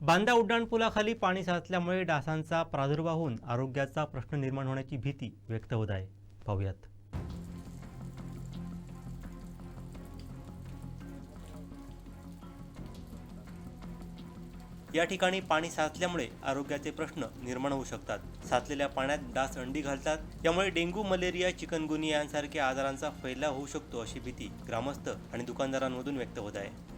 बांदा उड्डाणपुलाखाली पाणी साचल्यामुळे डासांचा प्रादुर्भाव होऊन आरोग्याचा प्रश्न निर्माण होण्याची भीती व्यक्त होत आहे. पाहूयात. या ठिकाणी पाणी साचल्यामुळे आरोग्याचे प्रश्न निर्माण होऊ शकतात. साचलेल्या पाण्यात डास अंडी घालतात. यामुळे डेंग्यू मलेरिया चिकनगुनिया यांसारख्या आजारांचा फैलाव होऊ शकतो अशी भीती ग्रामस्थ आणि दुकानदारांमधून व्यक्त होत आहे.